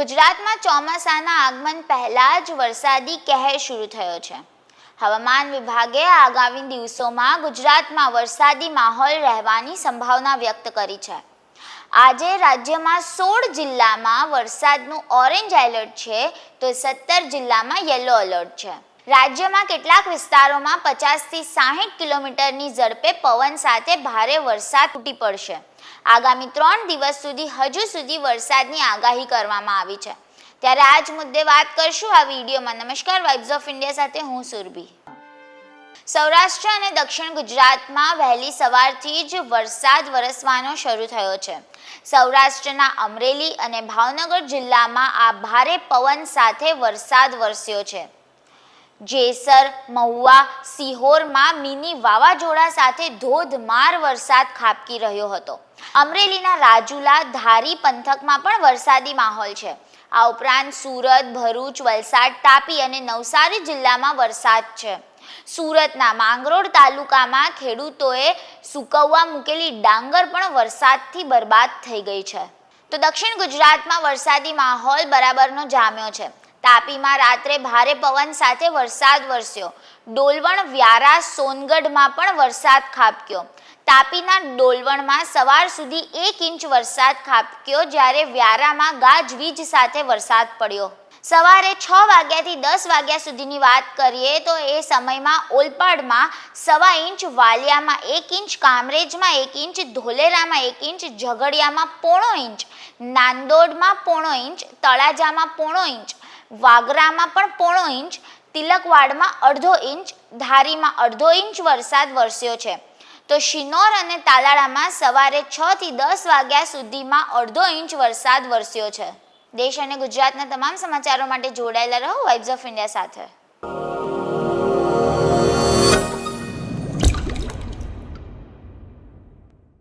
ગુજરાતમાં ચોમાસાના આગમન પહેલા જ વરસાદી કહેર શરૂ થયો છે. હવામાન વિભાગે આગામી દિવસોમાં ગુજરાતમાં વરસાદી માહોલ રહેવાની સંભાવના વ્યક્ત કરી છે. આજે રાજ્યમાં સોળ જિલ્લામાં વરસાદનું ઓરેન્જ એલર્ટ છે તો સત્તર જિલ્લામાં યલો એલર્ટ છે. રાજ્યમાં કેટલાક વિસ્તારોમાં પચાસથી સાહીઠ કિલોમીટરની ઝડપે પવન સાથે ભારે વરસાદ તૂટી પડશે. આગામી ત્રણ દિવસ સુધી હજુ સુધી વરસાદની આગાહી કરવામાં આવી છે. ત્યારે આ જ મુદ્દે વાત કરશું આ વિડીયોમાં. નમસ્કાર વાઇબ્સ ઓફ ઇન્ડિયા સાથે હું સુરભી. સૌરાષ્ટ્ર અને દક્ષિણ ગુજરાતમાં વહેલી સવારથી જ વરસાદ વરસવાનો શરૂ થયો છે. સૌરાષ્ટ્રના અમરેલી અને ભાવનગર જિલ્લામાં આ ભારે પવન સાથે વરસાદ વરસ્યો છે. જેસર, મહુવા સિહોરમાં મિની વાવાઝોડા સાથે ધોધમાર વરસાદ ખાબકી રહ્યો હતો. અમરેલીના રાજુલા, ધારી પંથકમાં પણ વરસાદી માહોલ છે. આ ઉપરાંત સુરત, ભરૂચ, વલસાડ, તાપી અને નવસારી જિલ્લામાં વરસાદ છે. સુરતના માંગરોળ તાલુકામાં ખેડૂતોએ સુકવવા મૂકેલી ડાંગર પણ વરસાદથી બરબાદ થઈ ગઈ છે. તો દક્ષિણ ગુજરાતમાં વરસાદી માહોલ બરાબરનો જામ્યો છે. તાપીમાં રાત્રે ભારે પવન સાથે વરસાદ વરસ્યો. ડોલવણ વ્યારા સોનગઢમાં પણ વરસાદ ખાબક્યો. તાપીના ડોલવણમાં સવાર સુધી એક ઇંચ વરસાદ ખાબક્યો જ્યારે વ્યારામાં ગાજવીજ સાથે વરસાદ પડ્યો. સવારે છ વાગ્યાથી દસ વાગ્યા સુધીની વાત કરીએ તો એ સમયમાં ઓલપાડમાં સવા ઇંચ, વાલિયામાં એક ઇંચ, કામરેજમાં એક ઇંચ, ધોલેરામાં એક ઇંચ, ઝઘડિયામાં પોણો ઇંચ, નાંદોડમાં પોણો ઇંચ, તળાજામાં પોણો ઇંચ વાગરામાં પણ પોણો ઇંચ, તિલકવાડમાં અડધો ઇંચ, ધારીમાં અડધો ઇંચ વરસાદ વરસ્યો છે. તો શિનોર અને તાલાળામાં સવારે છ થી દસ વાગ્યા સુધીમાં અડધો ઇંચ વરસાદ વરસ્યો છે. દેશ અને ગુજરાતના તમામ સમાચારો માટે જોડાયેલા રહો વાઇબ્સ ઓફ ઇન્ડિયા સાથે.